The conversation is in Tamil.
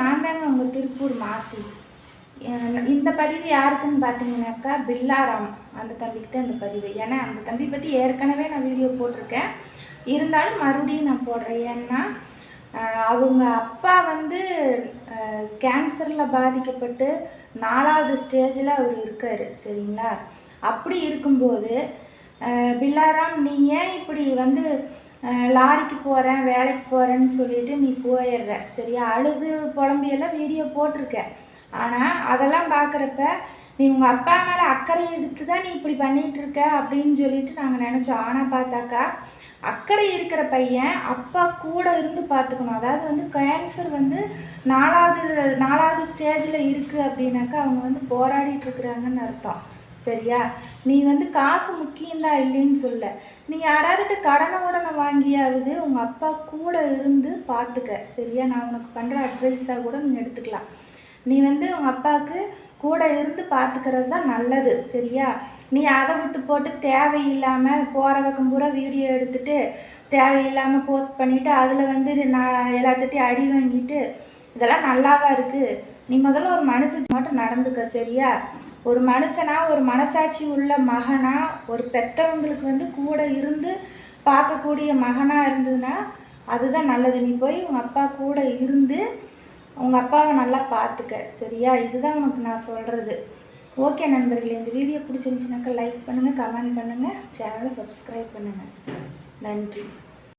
நான் தாங்க உங்கள் திருப்பூர் மாசி இந்த பதிவு யாருக்குன்னு பார்த்தீங்கன்னாக்கா பில்லாராம் அந்த தம்பிக்கு தான் இந்த பதிவு. ஏன்னா அந்த தம்பி பற்றி ஏற்கனவே நான் வீடியோ போட்டிருக்கேன். இருந்தாலும் மறுபடியும் நான் போடுறேன். ஏன்னா அவங்க அப்பா வந்து கேன்சரில் பாதிக்கப்பட்டு நாலாவது ஸ்டேஜில் அவர் இருக்கார் சரிங்களா? அப்படி இருக்கும்போது பில்லாராம் நீ ஏன் இப்படி வந்து லாரிக்கு போகிறேன் வேலைக்கு போகிறேன்னு சொல்லிட்டு நீ போயிடுற. சரியா? அழுது புலம்பியெல்லாம் வீடியோ போட்டிருக்க. ஆனால் அதெல்லாம் பார்க்குறப்ப நீ உங்கள் அப்பா மேலே அக்கறை எடுத்து தான் நீ இப்படி பண்ணிகிட்டு இருக்க அப்படின்னு சொல்லிட்டு நாங்கள் நினச்சோம். ஆனால் பார்த்தாக்கா அக்கறை இருக்கிற பையன் அப்பா கூட இருந்து பார்த்துக்கணும் அதாவது வந்து கேன்சர் வந்து நாலாவது நாலாவது ஸ்டேஜில் இருக்குது அப்படின்னாக்கா அவங்க வந்து போராடிட்டு இருக்கிறாங்கன்னு அர்த்தம். சரியா? நீ வந்து காசு முக்கியம்தான் இல்லைன்னு சொல்ல. நீ யாராவதுட்டு கடனை உடனே வாங்கியாவது உங்கள் அப்பா கூட இருந்து பார்த்துக்க சரியா? நான் உனக்கு பண்ணுற அட்வைஸாக கூட நீ எடுத்துக்கலாம். நீ வந்து உங்கள் அப்பாவுக்கு கூட இருந்து பார்த்துக்கிறது தான் நல்லது. சரியா? நீ அதை விட்டு போட்டு தேவையில்லாமல் போகிற பக்கம் பூரா வீடியோ எடுத்துகிட்டு தேவையில்லாமல் போஸ்ட் பண்ணிவிட்டு அதில் வந்து நான் எல்லாத்துட்டையும் அடி வாங்கிட்டு இதெல்லாம் நல்லாவா இருக்குது நீ முதல்ல ஒரு மனுஷன் மட்டும் நடந்துக்க. சரியா? ஒரு மனுஷனா ஒரு மனசாட்சி உள்ள மகனாக ஒரு பெத்தவங்களுக்கு வந்து கூட இருந்து பார்க்கக்கூடிய மகனாக இருந்ததுன்னா அதுதான் நல்லது. நீ போய் உங்கள் அப்பா கூட இருந்து உங்கள் அப்பாவை நல்லா பார்த்துக்க சரியா? இதுதான் உனக்கு நான் சொல்கிறது ஓகே நண்பர்களே இந்த வீடியோ பிடிச்சிருந்துச்சுனாக்கா லைக் பண்ணுங்கள் கமெண்ட் பண்ணுங்கள் சேனலை சப்ஸ்கிரைப் பண்ணுங்கள் நன்றி.